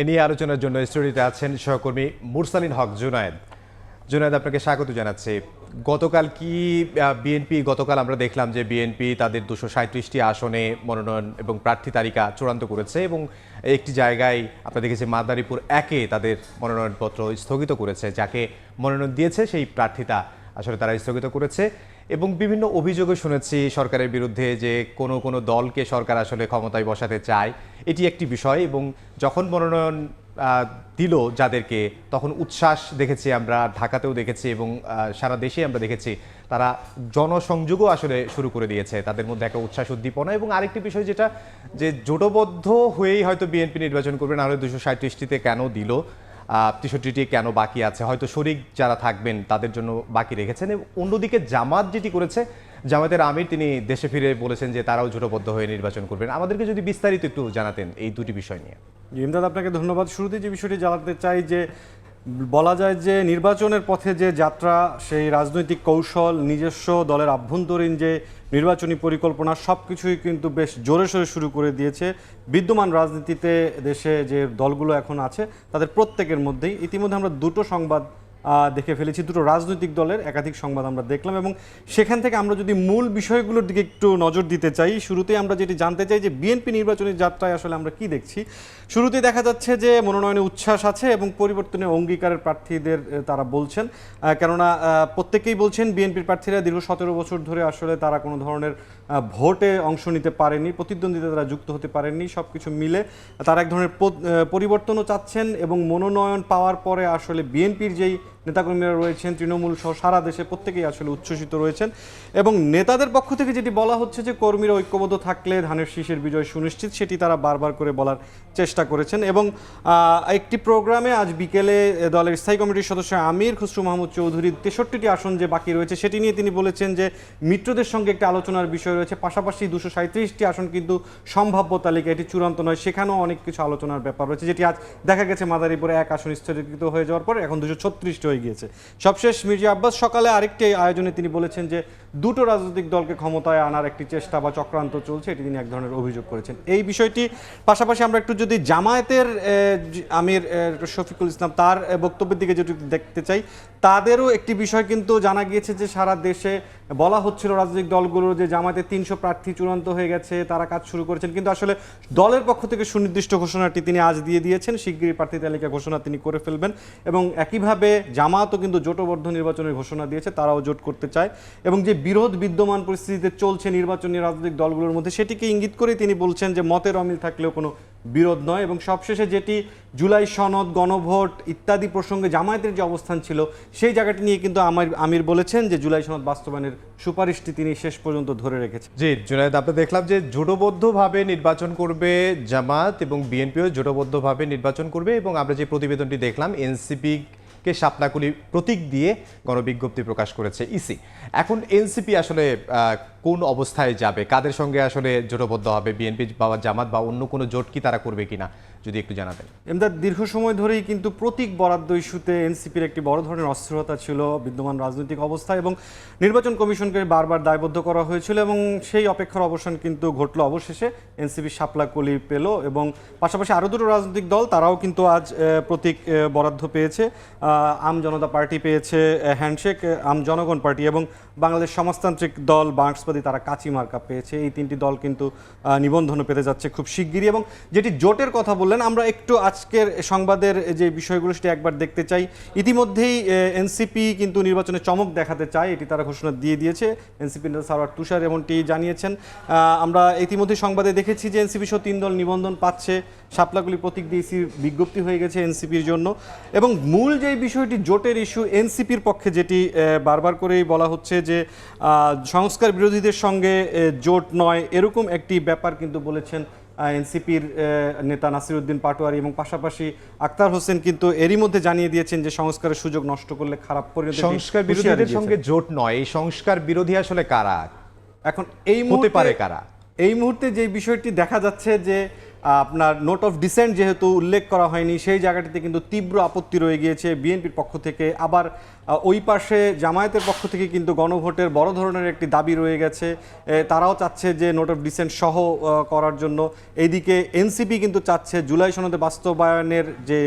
এ নিয়ে আলোচনার জন্য স্টুডিওতে আছেন সহকর্মী মুরসালিন হক জুনায়েদ। জুনায়েদ, আপনাকে স্বাগত জানাচ্ছি। গতকাল কি বিএনপি, গতকাল আমরা দেখলাম যে বিএনপি তাদের দুশো সাঁত্রিশটি আসনে মনোনয়ন এবং প্রার্থী তালিকা চূড়ান্ত করেছে এবং একটি জায়গায় আমরা দেখেছি মাদারীপুর একে তাদের মনোনয়নপত্র স্থগিত করেছে। যাকে মনোনয়ন দিয়েছে সেই প্রার্থীতা আসলে তারা স্থগিত করেছে। এবং বিভিন্ন অভিযোগও শুনেছি সরকারের বিরুদ্ধে যে কোনো কোনো দলকে সরকার আসলে ক্ষমতায় বসাতে চায়। এটি একটি বিষয় এবং যখন মনোনয়ন দিল যাদেরকে, তখন উচ্ছ্বাস দেখেছি আমরা, ঢাকাতেও দেখেছি এবং সারা দেশে আমরা দেখেছি। তারা জনসংযোগও আসলে শুরু করে দিয়েছে। তাদের মধ্যে একটা উচ্ছ্বাস উদ্দীপনা এবং আরেকটি বিষয় যেটা, যে জোটবদ্ধ হয়েই হয়তো বিএনপি নির্বাচন করবে, নাহলে দুশো সাঁত্রিশটিতে কেন দিল? তেষট্টিটি কেন বাকি আছে? হয়তো শরিক যারা থাকবেন, তাদের জন্য বাকি রেখেছেন অন্যদিকে জামাত যেটি করেছে জামাতের আমির তিনি দেশে ফিরে বলেছেন যে তারাও জোটবদ্ধ হয়ে নির্বাচন করবেন। আমাদেরকে যদি বিস্তারিত একটু জানাতেন এই দুটি বিষয় নিয়ে। ইমদাদ আপনাকে ধন্যবাদ। শুরুতে যে বিষয়টি জানাতে চাই যে বলা যায় যে নির্বাচনের পথে যে যাত্রা, সেই রাজনৈতিক কৌশল, নিজস্ব দলের আভ্যন্তরীণ যে নির্বাচনী পরিকল্পনা সব কিছুই কিন্তু বেশ জোরে সোরে শুরু করে দিয়েছে। বিদ্যমান রাজনীতিতে দেশে যে দলগুলো এখন আছে, তাদের প্রত্যেকের মধ্যেই ইতিমধ্যে আমরা দুটো সংবাদ দেখে ফেলেছি। দুটো রাজনৈতিক দলের একাধিক সংবাদ আমরা দেখলাম এবং সেখান থেকে আমরা যদি মূল বিষয়গুলোর দিকে একটু নজর দিতে চাই, শুরুতেই আমরা যেটি জানতে চাই যে বিএনপি নির্বাচনী যাত্রায় আসলে আমরা কি দেখছি। শুরুতেই দেখা যাচ্ছে যে মনোনয়নে উচ্ছ্বাস আছে এবং পরিবর্তনে অঙ্গীকারের প্রার্থীদের তারা বলছেন। কেননা প্রত্যেকেই বলছেন বিএনপির প্রার্থীরা দীর্ঘ সতেরো বছর ধরে আসলে তারা কোনো ধরনের ভোটে অংশ নিতে পারেনি প্রতিদ্বন্দ্বিতা তারা যুক্ত হতে পারেননি সব কিছু মিলে তারা এক ধরনের পরিবর্তনও চাচ্ছেন এবং মনোনয়ন পাওয়ার পরে আসলে বিএনপির যেই নেতাকর্মীরা রয়েছেন, তৃণমূল সহ সারা দেশে প্রত্যেকেই আসলে উচ্ছ্বসিত রয়েছেন। এবং নেতাদের পক্ষ থেকে যেটি বলা হচ্ছে যে, কর্মীরা ঐক্যবদ্ধ থাকলে ধানের শীষের বিজয় সুনিশ্চিত, সেটি তারা বারবার করে বলার চেষ্টা করেছেন। এবং একটি প্রোগ্রামে আজ বিকেলে দলের স্থায়ী কমিটির সদস্য আমির খসরু মাহমুদ চৌধুরী তেষট্টিটি আসন যে বাকি রয়েছে, সেটি নিয়ে তিনি বলেছেন যে, মিত্রদের সঙ্গে একটি আলোচনার বিষয় রয়েছে। পাশাপাশি দুশো সাঁত্রিশটি আসন কিন্তু সম্ভাব্য তালিকা, এটি চূড়ান্ত নয়, সেখানেও অনেক কিছু আলোচনার ব্যাপার রয়েছে, যেটি আজ দেখা গেছে মাদারীপুরে এক আসন স্থগিত হয়ে যাওয়ার পর, এখন দুশো ছত্রিশটি গিয়েছে। সবশেষ মির্জা আব্বাস সকালে আরেকটি আয়োজনে তিনি বলেছেন যে, দুটো রাজনৈতিক দলকে ক্ষমতায় আনার একটি চেষ্টা বা চক্রান্ত চলছে, এটি তিনি এক ধরনের অভিযোগ করেছেন। এই বিষয়টি পাশাপাশি আমরা একটু যদি জামায়াতের আমির শফিকুল ইসলাম তার বক্তব্যের দিকে যেটুকু দেখতে চাই, তাদেরও একটি বিষয় কিন্তু জানা গিয়েছে যে, সারা দেশে বলা হচ্ছিল রাজনৈতিক দলগুলোর যে জামায়াতের তিনশো প্রার্থী চূড়ান্ত হয়ে গেছে, তারা কাজ শুরু করেছেন। কিন্তু আসলে দলের পক্ষ থেকে সুনির্দিষ্ট ঘোষণাটি তিনি আজ দিয়ে দিয়েছেন। শিগগিরই প্রার্থী তালিকা ঘোষণা তিনি করে ফেলবেন এবং একইভাবে জামাতও কিন্তু জোটবদ্ধ নির্বাচনের ঘোষণা দিয়েছে, তারাও জোট করতে চায়। এবং যে বিরোধ বিদ্যমান পরিস্থিতিতে চলছে নির্বাচনী রাজনৈতিক দলগুলোর মধ্যে, সেটিকে ইঙ্গিত করে তিনি বলছেন যে মতের অমিল থাকলেও কোনো বিরোধ নয় এবং সবশেষে যেটি জুলাই সনদ, গণভোট ইত্যাদি প্রসঙ্গে জামায়াতের যে অবস্থান ছিল, সেই জায়গাটি নিয়ে কিন্তু আমার, আমির বলেছেন যে জুলাই সনদ বাস্তবায়নের সুপারিশটি তিনি শেষ পর্যন্ত ধরে রেখেছেন। জি জুনায়দ আমরা দেখলাম যে জোটবদ্ধভাবে নির্বাচন করবে জামাত এবং বিএনপিও জোটবদ্ধভাবে নির্বাচন করবে এবং আমরা যে প্রতিবেদনটি দেখলাম এনসিপি কে শাপলাকুলি প্রতীক দিয়ে গণবিজ্ঞপ্তি প্রকাশ করেছে ইসি। এখন এনসিপি আসলে কোন অবস্থায় যাবে? কাদের সঙ্গে আসলে জোটবদ্ধ হবে? বিএনপি বা জামাত বা অন্য কোনো জোট কি তারা করবে কিনা? যদি একটু জানাতেন। এমদাদ, দীর্ঘ সময় ধরেই কিন্তু প্রতীক বরাদ্দ ইস্যুতে এনসিপির একটি বড় ধরনের অস্থিরতা ছিল বিদ্যমান রাজনৈতিক অবস্থা এবং নির্বাচন কমিশনকে বারবার দায়বদ্ধ করা হয়েছিল এবং সেই অপেক্ষার অবসান কিন্তু ঘটলো। অবশেষে এনসিপি শাপলা কলি পেল এবং পাশাপাশি আরও দুটো রাজনৈতিক দল, তারাও কিন্তু আজ প্রতীক বরাদ্দ পেয়েছে। আম জনতা পার্টি পেয়েছে হ্যান্ডশেক আম জনগণ পার্টি এবং বাংলাদেশ সমাজতান্ত্রিক দল বার্কসবাদী তারা কাঁচি মার্কা পেয়েছে এই তিনটি দল কিন্তু আহ, নিবন্ধনও পেতে যাচ্ছে খুব শিগগিরই। এবং যেটি জোটের কথা বললেন আমরা একটু আজকের সংবাদের যে বিষয়গুলো সেটি একবার দেখতে চাই। ইতিমধ্যেই এনসিপি কিন্তু নির্বাচনে চমক দেখাতে চায় এটি তারা ঘোষণা দিয়ে দিয়েছে। এনসিপি নেতা সারওয়ার তুষার এমনটি জানিয়েছেন। আমরা ইতিমধ্যে সংবাদে দেখেছি যে এনসিপি সহ তিন দল নিবন্ধন পাচ্ছে। শাপলাগুলি প্রতীক দিয়ে ইসির বিজ্ঞপ্তি হয়ে গেছে এনসিপির জন্য। এবং মূল যে বিষয়টি জোটের ইস্যু এনসিপির পক্ষে যেটি বারবার করেই বলা হচ্ছে যে সংস্কার বিরোধীদের সঙ্গে জোট নয় এরকম একটি ব্যাপার কিন্তু বলেছেন এনসিপির নেতা নাসিরউদ্দিন পাটোয়ারি এবং পাশাপাশি আক্তার হোসেন কিন্তু এরই মধ্যে জানিয়ে দিয়েছেন যে সংস্কারের সুযোগ নষ্ট করলে খারাপ পরিণতি সংস্কার বিরোধীদের সঙ্গে জোট নয় এই সংস্কার বিরোধী আসলে কারা? এখন এই মুহূর্তে পারে কারা? এই মুহূর্তে যে বিষয়টি দেখা যাচ্ছে যে আপনার নোট অফ ডিসেন্ট যেহেতু উল্লেখ করা হয়নি, সেই জায়গাটিতে কিন্তু তীব্র আপত্তি রয়ে গিয়েছে বিএনপির পক্ষ থেকে। আবার ওই পাশে জামায়াতের পক্ষ থেকে কিন্তু গণভোটের বড় ধরনের একটি দাবি রয়ে গেছে। তারাও চাচ্ছে যে নোট অফ ডিসেন্ট সহ করার জন্য। এইদিকে এনসিপি কিন্তু চাচ্ছে জুলাই সনদে বাস্তবায়নের যে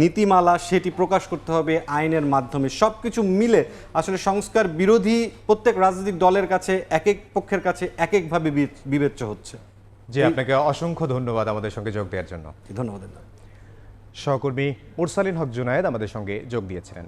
নীতিমালা, সেটি প্রকাশ করতে হবে আইনের মাধ্যমে। সব কিছু মিলে আসলে সংস্কার বিরোধী প্রত্যেক রাজনৈতিক দলের কাছে এক এক পক্ষের কাছে এক একভাবে বিবেচ্য হচ্ছে। জি আপনাকে অসংখ্য ধন্যবাদ আমাদের সঙ্গে যোগ দেওয়ার জন্য। ধন্যবাদ। সহকর্মী মুরসালিন হক জুনায়েদ আমাদের সঙ্গে যোগ দিয়েছিলেন।